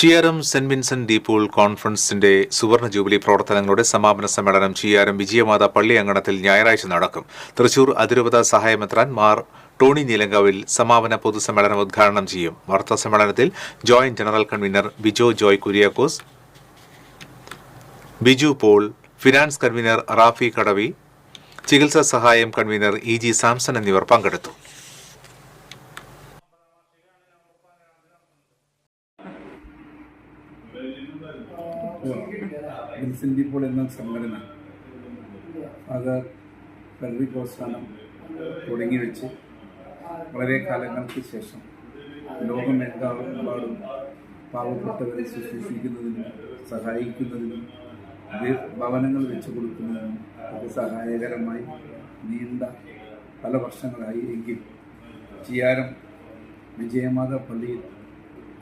Chiyaram Saint Vincent de Paul കോൺഫറൻസിന്റെ സുവർണ jubilee പ്രവർത്തനങ്ങളുടെ സമാപന സമ്മേളനം ചിയാരം വിജയമാത പള്ളി അങ്കണത്തിൽ ഞായറാഴ്ച നടക്കും. തൃശൂർ അതിരൂപത സഹായമെത്രാൻ മാർ ടോണി നീലങ്കാവിൽ സമാപന പൊതുസമ്മേളനം ഉദ്ഘാടനം ചെയ്യും. വാർത്താ സമ്മേളനത്തിൽ joint general convener Bijo Joy Kuriakose Biju Paul finance convener Rafi Kadavi ചികിത്സാ സഹായം കൺവീനർ ഇ ജി സാംസൺ എന്നിവർ പങ്കെടുത്തു. വിൻസെന്റ് എന്ന സംഘടന അത് ഫെഡറിക് പ്രോത്സാഹനം തുടങ്ങി വെച്ച് വളരെ കാലങ്ങൾക്ക് ശേഷം ലോകമെമ്പാടും പാവപ്പെട്ടവരെ ശുശ്രൂഷിക്കുന്നതിനും സഹായിക്കുന്നതിനും ഭവനങ്ങൾ വെച്ച് കൊടുക്കുന്നതിനും അത് സഹായകരമായി നീണ്ട പല വർഷങ്ങളായി എങ്കിൽ ചിയാരം വിജയമാതാ പള്ളിയിൽ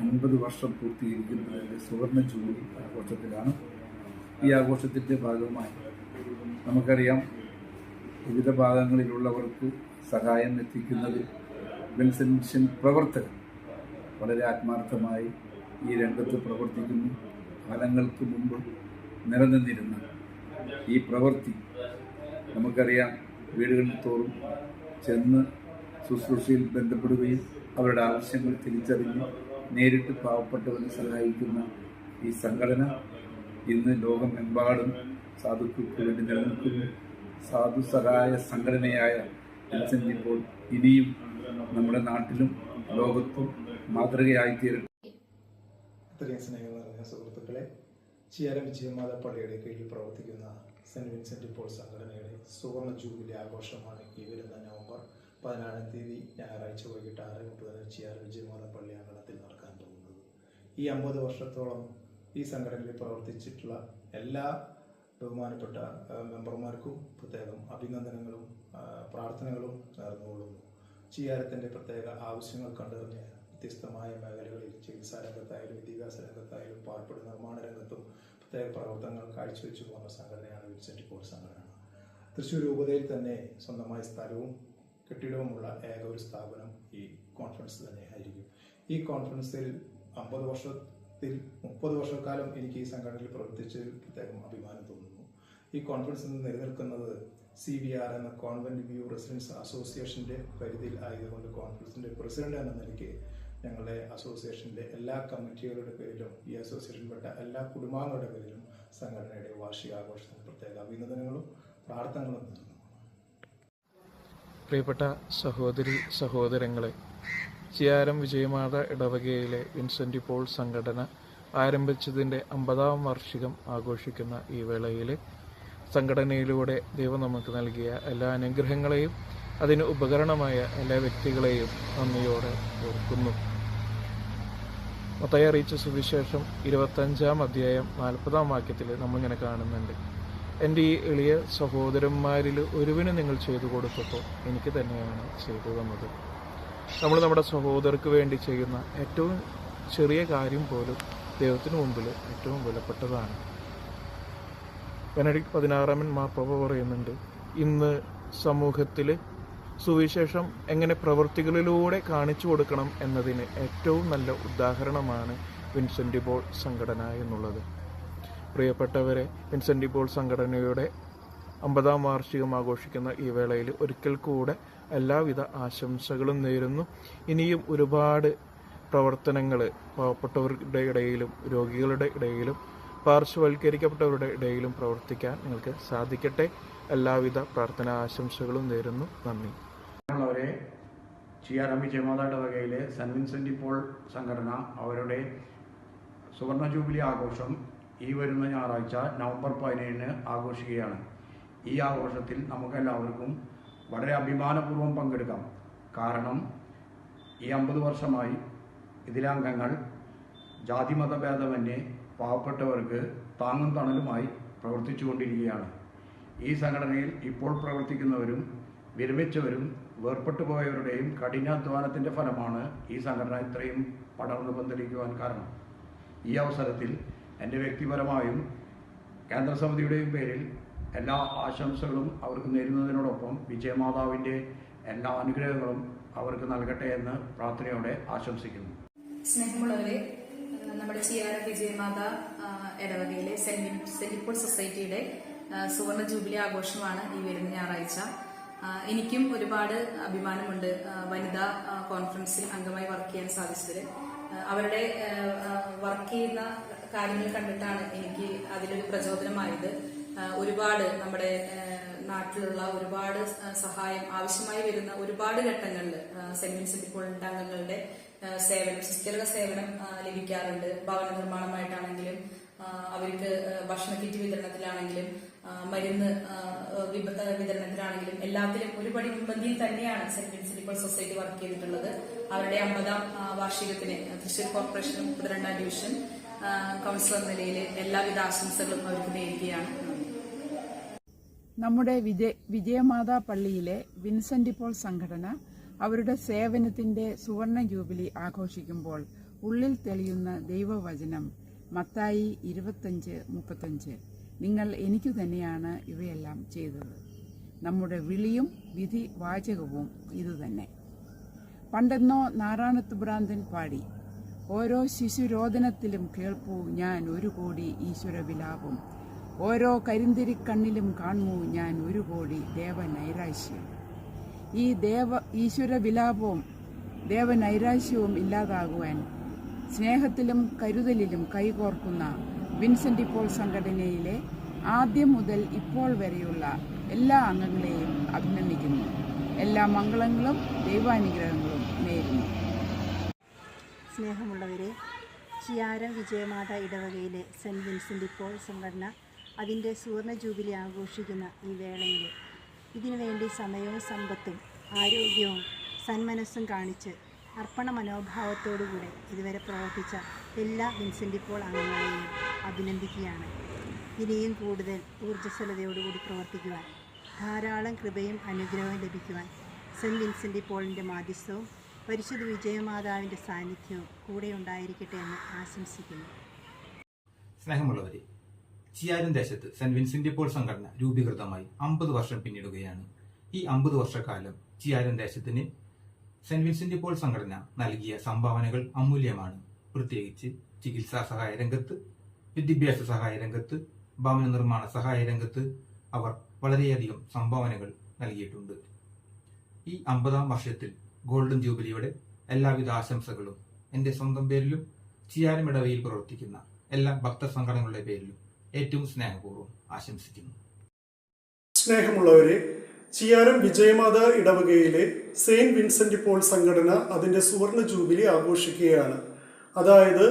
അൻപത് വർഷം പൂർത്തീകരിക്കുന്നതിന്റെ സുവർണ ജൂബിലി ആഘോഷത്തിലാണ്. ഈ ആഘോഷത്തിന്റെ ഭാഗമായി നമുക്കറിയാം വിവിധ ഭാഗങ്ങളിലുള്ളവർക്ക് സഹായം എത്തിക്കുന്നതിൽ മിഷൻ പ്രവർത്തകർ. വളരെ ആത്മാർത്ഥമായി ഈ രംഗത്ത് പ്രവർത്തിക്കുന്നു. കാലങ്ങൾക്ക് മുമ്പ് നിലനിന്നിരുന്ന ഈ പ്രവൃത്തി നമുക്കറിയാം വീടുകളിൽ തോറും ചെന്ന് ശുശ്രൂഷയിൽ ബന്ധപ്പെടുകയും അവരുടെ ആവശ്യങ്ങൾ തിരിച്ചറിഞ്ഞ് നേരിട്ട് പാവപ്പെട്ടവരെ സഹായിക്കുന്ന ഈ സംഘടന ഇന്ന് ലോകമെമ്പാടും സാധുക്കൾക്ക് വേണ്ടി നിലനിൽക്കുന്നു. സാധു സഹായ സംഘടനയായ വിൻസെന്റ് ഇപ്പോൾ ഇനിയും നമ്മുടെ നാട്ടിലും ലോകത്തും മാതൃകയായിത്തീരട്ടെ. ഇത്രയും സ്നേഹം നിറഞ്ഞ സുഹൃത്തുക്കളെ ചിയാരം വിജയമാത പള്ളിയുടെ കീഴിൽ പ്രവർത്തിക്കുന്ന സെന്റ് വിൻസെന്റ് പോൾ സംഘടനയുടെ സുവർണ ജൂബിലി ആഘോഷമാണ് ഈ വരുന്ന നവംബർ പതിനാറാം തീയതി ഞായറാഴ്ച വൈകിട്ട് ആറ് മുപ്പതിന് ചിയാർ വിജയമാത പള്ളി അങ്കണത്തിൽ നടക്കാൻ പോകുന്നത് ഈ അമ്പത് വർഷത്തോളം ഈ സംഘടനയിൽ പ്രവർത്തിച്ചിട്ടുള്ള എല്ലാ ബഹുമാനപ്പെട്ട മെമ്പർമാർക്കും പ്രത്യേകം അഭിനന്ദനങ്ങളും പ്രാർത്ഥനകളും നേർന്നുകൊള്ളുന്നു. ചിയാരത്തിന്റെ പ്രത്യേക ആവശ്യങ്ങൾ കണ്ടറിഞ്ഞ് വ്യത്യസ്തമായ മേഖലകളിൽ ചികിത്സാ രംഗത്തായാലും വിദ്യാഭ്യാസ രംഗത്തായാലും പാർപ്പിട നിർമ്മാണ രംഗത്തും പ്രത്യേക പ്രവർത്തനങ്ങൾ കാഴ്ചവെച്ചു പോകുന്ന സംഘടനയാണ് വിൻസെന്റ് പോൾ സംഘടന. തൃശ്ശൂർ രൂപതയിൽ തന്നെ സ്വന്തമായ സ്ഥലവും കെട്ടിടവുമുള്ള ഏക ഒരു സ്ഥാപനം ഈ കോൺഫറൻസ് തന്നെ ആയിരിക്കും ഈ കോൺഫറൻസിൽ അമ്പത് വർഷത്തിൽ മുപ്പത് വർഷക്കാലം എനിക്ക് ഈ സംഘടനയിൽ പ്രവർത്തിച്ചതിൽ പ്രത്യേകം അഭിമാനം തോന്നുന്നു. ഈ കോൺഫറൻസിൽ നിന്ന് നിലനിൽക്കുന്നത് സി വി ആർ എന്ന കോൺവെന്റ് വ്യൂ റെസിഡൻസ് അസോസിയേഷന്റെ പരിധിയിൽ ആയതുകൊണ്ട് കോൺഫറൻസിന്റെ പ്രസിഡന്റ് എന്ന നിലയ്ക്ക് ഞങ്ങളുടെ അസോസിയേഷന്റെ എല്ലാ കമ്മിറ്റികളുടെ പേരിലും ഈ അസോസിയേഷനിൽപ്പെട്ട എല്ലാ കുടുംബാംഗങ്ങളുടെ പേരിലും സംഘടനയുടെ വാർഷികാഘോഷത്തിന് പ്രത്യേക അഭിനന്ദനങ്ങളും പ്രാർത്ഥനകളും നൽകുന്നു. പ്രിയപ്പെട്ട സഹോദരി സഹോദരങ്ങളെ ചിയാരം വിജയമാത ഇടവകയിലെ വിൻസെന്റ് പോൾ സംഘടന ആരംഭിച്ചതിന്റെ അമ്പതാം വാർഷികം ആഘോഷിക്കുന്ന ഈ വേളയിൽ സംഘടനയിലൂടെ ദൈവം നമുക്ക് നൽകിയ എല്ലാ അനുഗ്രഹങ്ങളെയും അതിന് ഉപകരണമായ എല്ലാ വ്യക്തികളെയും നന്ദിയോടെ ഓർക്കുന്നു. മൊത്തയെ അറിയിച്ച സുവിശേഷം ഇരുപത്തഞ്ചാം അധ്യായം നാൽപ്പതാം വാക്യത്തിൽ നമ്മളിങ്ങനെ കാണുന്നുണ്ട്. എന്റെ ഈ എളിയ സഹോദരന്മാരിൽ ഒരുവിന് നിങ്ങൾ ചെയ്തു കൊടുത്തപ്പോൾ എനിക്ക് തന്നെയാണ് ചെയ്തു തന്നത്. നമ്മൾ നമ്മുടെ സഹോദരർക്ക് വേണ്ടി ചെയ്യുന്ന ഏറ്റവും ചെറിയ കാര്യം പോലും ദൈവത്തിന് മുമ്പിൽ ഏറ്റവും വിലപ്പെട്ടതാണ്. ബെനഡിക്ട് പതിനാറാമൻ മാപ്പവ പറയുന്നുണ്ട് ഇന്ന് സമൂഹത്തിൽ സുവിശേഷം എങ്ങനെ പ്രവൃത്തികളിലൂടെ കാണിച്ചു കൊടുക്കണം എന്നതിന് ഏറ്റവും നല്ല ഉദാഹരണമാണ് വിൻസെന്റ് ബോൾ സംഘടന എന്നുള്ളത്. പ്രിയപ്പെട്ടവരെ വിൻസെന്റ് ബോൾ സംഘടനയുടെ അമ്പതാം വാർഷികം ആഘോഷിക്കുന്ന ഈ വേളയിൽ ഒരിക്കൽ കൂടെ എല്ലാവിധ ആശംസകളും നേരുന്നു. ഇനിയും ഒരുപാട് പ്രവർത്തനങ്ങൾ പാവപ്പെട്ടവരുടെ ഇടയിലും രോഗികളുടെ ഇടയിലും പാർശ്വവൽക്കരിക്കപ്പെട്ടവരുടെ ഇടയിലും പ്രവർത്തിക്കാൻ നിങ്ങൾക്ക് സാധിക്കട്ടെ. എല്ലാവിധ പ്രാർത്ഥനാ ആശംസകളും നേരുന്നു. നന്ദി. അവരെ ചിയാറമ്പി വിജയമാതായുടെ വകയിലെ സെന്റ് വിൻസെന്റ് ഇപ്പോൾ സംഘടന അവരുടെ സുവർണ ജൂബിലി ആഘോഷം ഈ വരുന്ന ഞായറാഴ്ച നവംബർ പതിനേഴിന് ആഘോഷിക്കുകയാണ്. ഈ ആഘോഷത്തിൽ നമുക്കെല്ലാവർക്കും വളരെ അഭിമാനപൂർവം പങ്കെടുക്കാം. കാരണം ഈ അമ്പത് വർഷമായി ഇതിലംഗങ്ങൾ ജാതിമതഭേദമന്യേ ജാതിമത ഭേദമന്യേ പാവപ്പെട്ടവർക്ക് താങ്ങും തണലുമായി പ്രവർത്തിച്ചുകൊണ്ടിരിക്കുകയാണ്. ഈ സംഘടനയിൽ ഇപ്പോൾ പ്രവർത്തിക്കുന്നവരും വിരമിച്ചവരും വേർപെട്ടു പോയവരുടെയും കഠിനാധ്വാനത്തിന്റെ ഫലമാണ് ഈ സംഘടന ഇത്രയും പടർന്നു പന്തലിക്കുവാൻ കാരണം. ഈ അവസരത്തിൽ എന്റെ വ്യക്തിപരമായും കേന്ദ്ര സമിതിയുടെയും പേരിൽ എല്ലാ ആശംസകളും അവർക്ക് നേരുന്നതിനോടൊപ്പം വിജയമാതാവിന്റെ എല്ലാ അനുഗ്രഹങ്ങളും അവർക്ക് നൽകട്ടെ എന്ന് പ്രാർത്ഥനയോടെ ആശംസിക്കുന്നു. സ്നേഹമുള്ളവരെ നമ്മുടെ ചിയാര വിജയമാത ഇടവകയിലെ സെന്റ് സെന്റ് സൊസൈറ്റിയുടെ സുവർണ ജൂബിലി ആഘോഷമാണ് ഈ വരുന്ന ഞായറാഴ്ച. എനിക്കും ഒരുപാട് അഭിമാനമുണ്ട് വനിതാ കോൺഫറൻസിൽ അംഗമായി വർക്ക് ചെയ്യാൻ സാധിച്ചതിൽ. അവരുടെ വർക്ക് ചെയ്യുന്ന കാര്യങ്ങൾ കണ്ടിട്ടാണ് എനിക്ക് അതിലൊരു പ്രചോദനമായത്. ഒരുപാട് നമ്മുടെ നാട്ടിലുള്ള ഒരുപാട് സഹായം ആവശ്യമായി വരുന്ന ഒരുപാട് ഘട്ടങ്ങളിൽ സെന്റ് വിൻസെന്റ് പോളിന്റെ അംഗങ്ങളുടെ സേവനം സുസ്ഥിര സേവനം ലഭിക്കാറുണ്ട് ഭവന നിർമ്മാണമായിട്ടാണെങ്കിലും അവർക്ക് ഭക്ഷണ കിറ്റ് വിതരണത്തിലാണെങ്കിലും മരുന്ന് വിതരണത്തിലാണെങ്കിലും എല്ലാത്തിലും ഒരുപടി മുൻപന്തിയിൽ തന്നെയാണ് സെന്റ് വിൻസെന്റ് സൊസൈറ്റി വർക്ക് ചെയ്തിട്ടുള്ളത് അവരുടെ അമ്പതാം വാർഷികത്തിന് തൃശൂർ കോർപ്പറേഷൻ മുപ്പത്തിരണ്ടാം ഡിവിഷൻ കൗൺസിലർ നിലയിൽ എല്ലാവിധ ആശംസകളും അവർക്ക് നേരുകയാണ് നന്ദി. നമ്മുടെ വിജയ വിജയമാതാ പള്ളിയിലെ വിൻസെന്റ് പോൾ സംഘടന അവരുടെ സേവനത്തിന്റെ സുവർണ ജൂബിലി ആഘോഷിക്കുമ്പോൾ ഉള്ളിൽ തെളിയുന്ന ദൈവവചനം മത്തായി ഇരുപത്തഞ്ച് മുപ്പത്തഞ്ച്. നിങ്ങൾ എനിക്കു തന്നെയാണ് ഇവയെല്ലാം ചെയ്തത്. നമ്മുടെ വിളിയും വിധി വാചകവും ഇതുതന്നെ പണ്ടെന്നോ നാരായണത്ത് ഭ്രാന്തൻ പാടി ഓരോ ശിശുരോദനത്തിലും കേൾപ്പൂ ഞാൻ ഒരു കോടി ഈശ്വര വിലാപം ഓരോ കരിന്തിരിക്കണ്ണിലും കാണുമോ ഞാൻ ഒരു കോടി ദേവനൈരാശ്യം. ഈ ദേവ ഈശ്വര വിലാപവും ദേവനൈരാശ്യവും ഇല്ലാതാകുവാൻ സ്നേഹത്തിലും കരുതലിലും കൈകോർക്കുന്ന വിൻസെന്റ് ഇപ്പോൾ സംഘടനയിലെ ആദ്യം മുതൽ ഇപ്പോൾ വരെയുള്ള എല്ലാ അംഗങ്ങളെയും അഭിനന്ദിക്കുന്നു. എല്ലാ മംഗളങ്ങളും ദൈവാനുഗ്രഹങ്ങളും നേരുന്നു. സ്നേഹമുള്ളവരെ ചിയാര വിജയമാത ഇടവകയിലെ സെന്റ് വിൻസെന്റ് ഇപ്പോൾ സംഘടന അതിന്റെ സുവർണ ജൂബിലി ആഘോഷിക്കുന്ന ഈ വേളയിൽ. ഇതിനുവേണ്ടി സമയവും സമ്പത്തും ആരോഗ്യവും സന്മനസ്സും കാണിച്ച് അർപ്പണ മനോഭാവത്തോടുകൂടെ ഇതുവരെ പ്രവർത്തിച്ച എല്ലാ വിൻസെന്റ് ഇപ്പോൾ അംഗങ്ങളെയും അഭിനന്ദിക്കുകയാണ്. ഇനിയും കൂടുതൽ ഊർജസ്വലതയോടുകൂടി പ്രവർത്തിക്കുവാൻ ധാരാളം കൃപയും അനുഗ്രഹവും ലഭിക്കുവാൻ സെന്റ് വിൻസെന്റ് പോളിന്റെ മാധ്യസ്ഥവും പരിശുദ്ധ വിജയമാതാവിന്റെ സാന്നിധ്യവും കൂടെ ഉണ്ടായിരിക്കട്ടെ എന്ന് ആശംസിക്കുന്നു. സ്നേഹമുള്ളവരെ ചിയാരും ദേശത്ത് സെന്റ് വിൻസെന്റ് പോൾ സംഘടന രൂപീകൃതമായി അമ്പത് വർഷം പിന്നിടുകയാണ്. ഈ അമ്പത് വർഷക്കാലം ചിയാരും ദേശത്തിന് സെന്റ് വിൻസെന്റ് പോൾ സംഘടന നൽകിയ സംഭാവനകൾ അമൂല്യമാണ്. പ്രത്യേകിച്ച് ചികിത്സാ സഹായ രംഗത്ത് വിദ്യാഭ്യാസ സഹായ രംഗത്ത് ഭവന നിർമ്മാണ സഹായ രംഗത്ത് അവർ വളരെയധികം സംഭാവനകൾ നൽകിയിട്ടുണ്ട്. ഈ അമ്പതാം വർഷത്തിൽ ഗോൾഡൻ ജൂബിലിയുടെ എല്ലാവിധ ആശംസകളും എന്റെ സ്വന്തം പേരിലും ചിയാരം ഇടവയിൽ പ്രവർത്തിക്കുന്ന എല്ലാ ഭക്തസംഘടനകളുടെ പേരിലും ഏറ്റവും സ്നേഹപൂർവം ആശംസിക്കുന്നു. സ്നേഹമുള്ളവരെ ചിയാരം വിജയമാത ഇടവകയിലെ സെയിന്റ് വിൻസെന്റ് പോൾ സംഘടന അതിന്റെ സുവർണ ജൂബിലി ആഘോഷിക്കുകയാണ്. അതായത്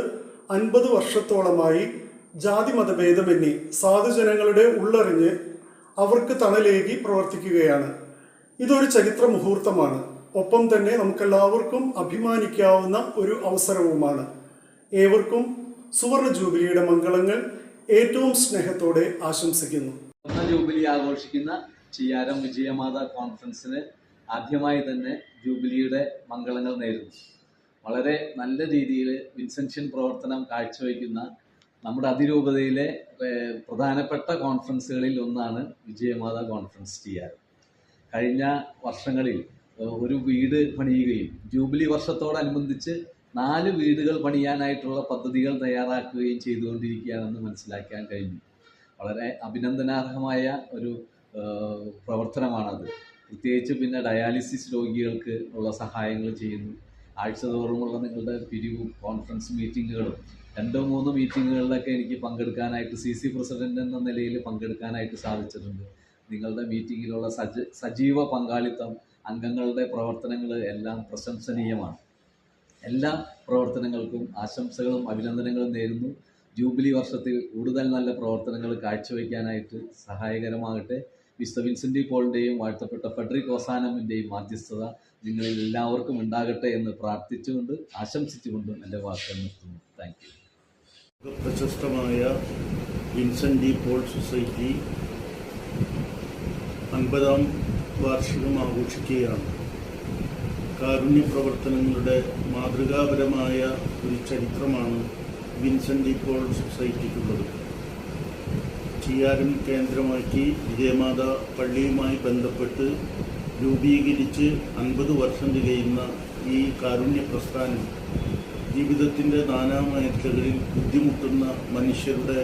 അൻപത് വർഷത്തോളമായി ജാതി മതഭേദമന്യേ സാധുജനങ്ങളുടെ ഉള്ളറിഞ്ഞ് അവർക്ക് തണലേകി പ്രവർത്തിക്കുകയാണ്. ഇതൊരു ചരിത്ര മുഹൂർത്തമാണ്. ഒപ്പം തന്നെ നമുക്കെല്ലാവർക്കും അഭിമാനിക്കാവുന്ന ഒരു അവസരവുമാണ്. ഏവർക്കും സുവർണ ജൂബിലിയുടെ മംഗളങ്ങൾ ഏറ്റവും സ്നേഹത്തോടെ ആശംസിക്കുന്നു. ഒന്നാം ജൂബിലി ആഘോഷിക്കുന്ന ചിയാരം വിജയമാത കോൺഫറൻസിന് ആദ്യമായി തന്നെ ജൂബിലിയുടെ മംഗളങ്ങൾ നേരുന്നു. വളരെ നല്ല രീതിയിൽ വിൻസെൻഷ്യൻ പ്രവർത്തനം കാഴ്ചവെക്കുന്ന നമ്മുടെ അതിരൂപതയിലെ പ്രധാനപ്പെട്ട കോൺഫറൻസുകളിൽ ഒന്നാണ് വിജയമാത കോൺഫറൻസ് ചെയ്യാറ് കഴിഞ്ഞ വർഷങ്ങളിൽ ഒരു വീട് പണിയുകയും ജൂബിലി വർഷത്തോടനുബന്ധിച്ച് നാല് വീടുകൾ പണിയാനായിട്ടുള്ള പദ്ധതികൾ തയ്യാറാക്കുകയും ചെയ്തുകൊണ്ടിരിക്കുകയാണെന്ന് മനസ്സിലാക്കാൻ കഴിഞ്ഞു. വളരെ അഭിനന്ദനാർഹമായ ഒരു പ്രവർത്തനമാണത്. പ്രത്യേകിച്ച് പിന്നെ ഡയാലിസിസ് രോഗികൾക്ക് ഉള്ള സഹായങ്ങൾ ചെയ്യുന്നു. ആഴ്ചതോറുമുള്ള നിങ്ങളുടെ പിരിവ് കോൺഫറൻസ് മീറ്റിങ്ങുകളും രണ്ടോ മൂന്നോ മീറ്റിങ്ങുകളിലൊക്കെ എനിക്ക് പങ്കെടുക്കാനായിട്ട് സി സി പ്രസിഡന്റ് എന്ന നിലയിൽ പങ്കെടുക്കാനായിട്ട് സാധിച്ചിട്ടുണ്ട്. നിങ്ങളുടെ മീറ്റിങ്ങിലുള്ള സജ സജീവ പങ്കാളിത്തം അംഗങ്ങളുടെ പ്രവർത്തനങ്ങൾ എല്ലാം പ്രശംസനീയമാണ്. എല്ലാ പ്രവർത്തനങ്ങൾക്കും ആശംസകളും അഭിനന്ദനങ്ങളും നേരുന്നു. ജൂബിലി വർഷത്തിൽ കൂടുതൽ നല്ല പ്രവർത്തനങ്ങൾ കാഴ്ചവെക്കാനായിട്ട് സഹായകരമാകട്ടെ. മിസ്റ്റർ വിൻസെന്റി പോളിന്റെയും വാഴ്ത്തപ്പെട്ട ഫെഡറിക് ഓസാനമിന്റെയും മാധ്യസ്ഥത നിങ്ങളിൽ എല്ലാവർക്കും ഉണ്ടാകട്ടെ എന്ന് പ്രാർത്ഥിച്ചുകൊണ്ട് ആശംസിച്ചുകൊണ്ടും എന്റെ വാക്കുകൾ നിർത്തുന്നു. താങ്ക് യു പ്രശസ്തമായ വിൻസെന്റ് പോൾ സൊസൈറ്റി അൻപതാം വാർഷികം ആഘോഷിക്കുകയാണ്. കാരുണ്യ പ്രവർത്തനങ്ങളുടെ മാതൃകാപരമായ ഒരു ചരിത്രമാണ് വിൻസെന്റ് ഇപ്പോൾ പോൾ സൊസൈറ്റിക്കുള്ളത് ടിആർഎം കേന്ദ്രമാക്കി വിജയമാത പള്ളിയുമായി ബന്ധപ്പെട്ട് രൂപീകരിച്ച് അൻപത് വർഷം തികയുന്ന ഈ കാരുണ്യ പ്രസ്ഥാനം ജീവിതത്തിന്റെ നാനാമേഖലകളിൽ ബുദ്ധിമുട്ടുന്ന മനുഷ്യരുടെ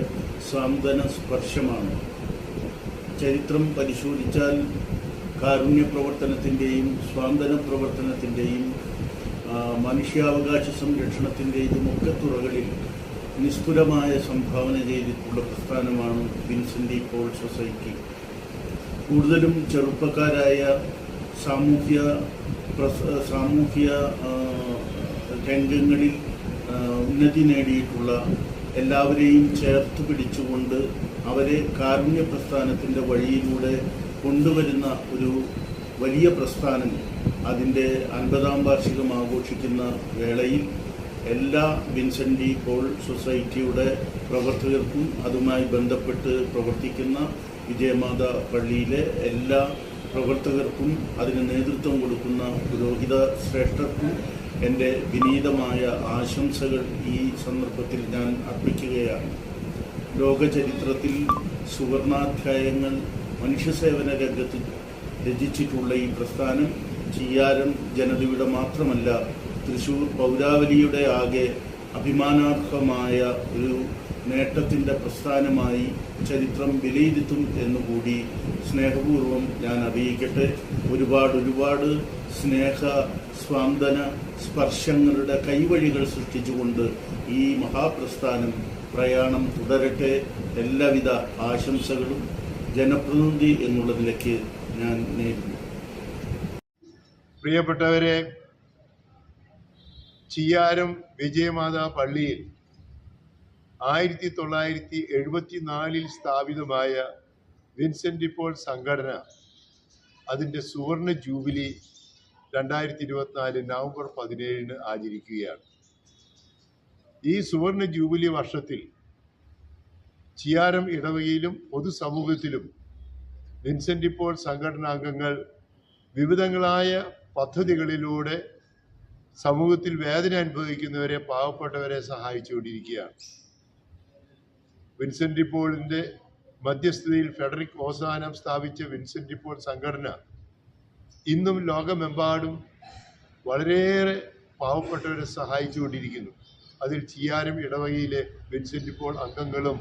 സാന്ത്വന സ്പർശമാണ് ചരിത്രം പരിശോധിച്ചാൽ കാരുണ്യ പ്രവർത്തനത്തിന്റെയും സ്വാന്തന പ്രവർത്തനത്തിന്റെയും മനുഷ്യാവകാശ സംരക്ഷണത്തിന്റെയും ഒക്കെ തുറകളിൽ നിസ്തുലമായ സംഭാവന ചെയ്തിട്ടുള്ള പ്രസ്ഥാനമാണ് വിൻസെന്റ് പോൾ സൊസൈറ്റി. കൂടുതലും ചെറുപ്പക്കാരായ സാമൂഹ്യ സാമൂഹ്യ രംഗങ്ങളിൽ ഉന്നതി നേടിയിട്ടുള്ള എല്ലാവരെയും ചേർത്ത് പിടിച്ചുകൊണ്ട് അവരെ കാരുണ്യ പ്രസ്ഥാനത്തിന്റെ വഴിയിലൂടെ കൊണ്ടുവരുന്ന ഒരു വലിയ പ്രസ്ഥാനം അതിന്റെ അൻപതാം വാർഷികം ആഘോഷിക്കുന്ന വേളയിൽ എല്ലാ വിൻസെന്റ് പോൾ സൊസൈറ്റിയുടെ പ്രവർത്തകർക്കും അതുമായി ബന്ധപ്പെട്ട് പ്രവർത്തിക്കുന്ന വിജയമാത പള്ളിയിലെ എല്ലാ പ്രവർത്തകർക്കും അതിന് നേതൃത്വം കൊടുക്കുന്ന പുരോഹിത ശ്രേഷ്ഠർക്കും എന്റെ വിനീതമായ ആശംസകൾ ഈ സന്ദർഭത്തിൽ ഞാൻ അർപ്പിക്കുകയാണ്. ലോകചരിത്രത്തിൽ സുവർണാധ്യായങ്ങൾ മനുഷ്യസേവന രംഗത്ത് രചിച്ചിട്ടുള്ള ഈ പ്രസ്ഥാനം ചിയ്യാരം ജനതയുടെ മാത്രമല്ല തൃശൂർ പൗരാവലിയുടെ ആകെ അഭിമാനാർഹമായ ഒരു നേട്ടത്തിന്റെ പ്രസ്ഥാനമായി ചരിത്രം വിലയിരുത്തും എന്നുകൂടി സ്നേഹപൂർവം ഞാൻ അറിയിക്കട്ടെ. ഒരുപാട് ഒരുപാട് സ്നേഹ സ്വാന്തന സ്പർശങ്ങളുടെ കൈവഴികൾ സൃഷ്ടിച്ചുകൊണ്ട് ഈ മഹാപ്രസ്ഥാനം പ്രയാണം തുടരട്ടെ. എല്ലാവിധ ആശംസകളും ജനപ്രതിനിധി എന്നുള്ള നിലയ്ക്ക് ഞാൻ നേരിടുന്നു. പ്രിയപ്പെട്ടവരെ ചിയാരം വിജയമാതാ പള്ളിയിൽ ആയിരത്തി തൊള്ളായിരത്തി എഴുപത്തിനാലിൽ സ്ഥാപിതമായ വിൻസെന്റ് ഇപ്പോൾ സംഘടന അതിന്റെ സുവർണ ജൂബിലി രണ്ടായിരത്തി ഇരുപത്തിനാല് നവംബർ പതിനേഴിന് ആചരിക്കുകയാണ്. ഈ സുവർണ ജൂബിലി വർഷത്തിൽ ചിയാരം ഇടവകയിലും പൊതുസമൂഹത്തിലും വിൻസെന്റ് ഇപ്പോൾ സംഘടനാംഗങ്ങൾ വിവിധങ്ങളായ പദ്ധതികളിലൂടെ സമൂഹത്തിൽ വേദന അനുഭവിക്കുന്നവരെ പാവപ്പെട്ടവരെ സഹായിച്ചുകൊണ്ടിരിക്കുകയാണ്. വിൻസെന്റ് പോളിന്റെ മധ്യസ്ഥതയിൽ ഫെഡറിക് ഓസാനം സ്ഥാപിച്ച വിൻസെന്റ് ഇപ്പോൾ സംഘടന ഇന്നും ലോകമെമ്പാടും വളരെയേറെ പാവപ്പെട്ടവരെ സഹായിച്ചുകൊണ്ടിരിക്കുന്നു. അതിൽ ചിയാരം ഇടവകയിലെ വിൻസെന്റ് ഇപ്പോൾ അംഗങ്ങളും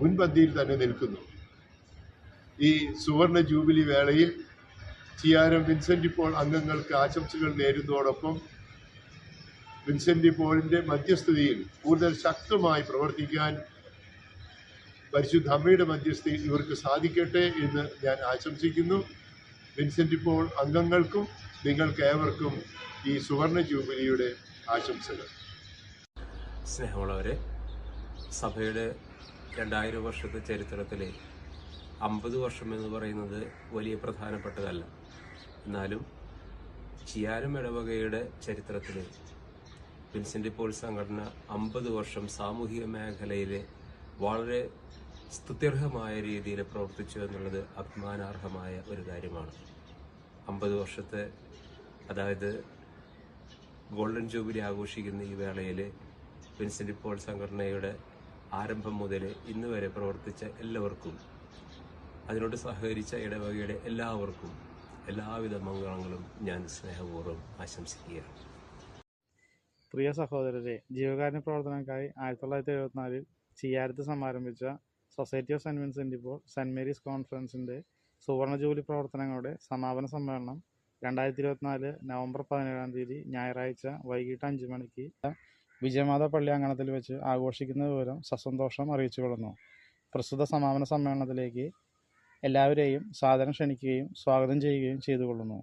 മുൻപന്തിയിൽ തന്നെ നിൽക്കുന്നു. ഈ സുവർണ ജൂബിലി വേളയിൽ ചിയാരം വിൻസെന്റ് പോൾ അംഗങ്ങൾക്ക് ആശംസകൾ നേരുന്നതോടൊപ്പം വിൻസെന്റ് പോളിന്റെ മധ്യസ്ഥതയിൽ കൂടുതൽ ശക്തമായി പ്രവർത്തിക്കാൻ പരിശുദ്ധ അമ്മയുടെ മധ്യസ്ഥയിൽ ഇവർക്ക് സാധിക്കട്ടെ എന്ന് ഞാൻ ആശംസിക്കുന്നു. വിൻസെന്റ് പോൾ അംഗങ്ങൾക്കും നിങ്ങൾക്ക് ഏവർക്കും ഈ സുവർണ ജൂബിലിയുടെ ആശംസകൾ. സ്നേഹമുള്ളവരെ സഭയുടെ രണ്ടായിരം വർഷത്തെ ചരിത്രത്തിലെ അമ്പത് വർഷം എന്ന് പറയുന്നത് വലിയ പ്രധാനപ്പെട്ടതല്ല. എന്നാലും ചിയാരം ഇടവകയുടെ ചരിത്രത്തിൽ വിൻസെന്റ് പോൾ സംഘടന അമ്പത് വർഷം സാമൂഹിക മേഖലയിലെ വളരെ സ്തുത്യർഹമായ രീതിയിൽ പ്രവർത്തിച്ചു എന്നുള്ളത് അഭിമാനാർഹമായ ഒരു കാര്യമാണ്. അമ്പത് വർഷത്തെ അതായത് ഗോൾഡൻ ജൂബിലി ആഘോഷിക്കുന്ന ഈ വേളയിൽ വിൻസെന്റ് പോൾ സംഘടനയുടെ ആരംഭം മുതൽ ഇന്ന് വരെ പ്രവർത്തിച്ച എല്ലാവർക്കും അതിനോട് സഹകരിച്ച ഇടവകയുടെ എല്ലാവർക്കും എല്ലാവിധ മംഗളങ്ങളും ഞാൻ സ്നേഹപൂർവം ആശംസിക്കുകയാണ്. പ്രിയ സഹോദരരെ ജീവകാരുണ്യ പ്രവർത്തനങ്ങൾക്കായി ആയിരത്തി തൊള്ളായിരത്തി എഴുപത്തിനാലിൽ ചിയാരത്ത് സമാരംഭിച്ച സൊസൈറ്റി ഓഫ് സെന്റ് വിൻസെന്റ് ഇപ്പോൾ സെന്റ് മേരീസ് കോൺഫറൻസിന്റെ സുവർണ ജൂബിലി പ്രവർത്തനങ്ങളുടെ സമാപന സമ്മേളനം രണ്ടായിരത്തി ഇരുപത്തിനാല് നവംബർ പതിനേഴാം തീയതി ഞായറാഴ്ച വൈകിട്ട് അഞ്ച് മണിക്ക് വിജയമാത പള്ളി അങ്കണത്തിൽ വെച്ച് ആഘോഷിക്കുന്ന വിവരം സസന്തോഷം അറിയിച്ചു കൊള്ളുന്നു. പ്രസ്തുത സമാപന സമ്മേളനത്തിലേക്ക് എല്ലാവരെയും സാദരം ക്ഷണിക്കുകയും സ്വാഗതം ചെയ്യുകയും ചെയ്തുകൊള്ളുന്നു.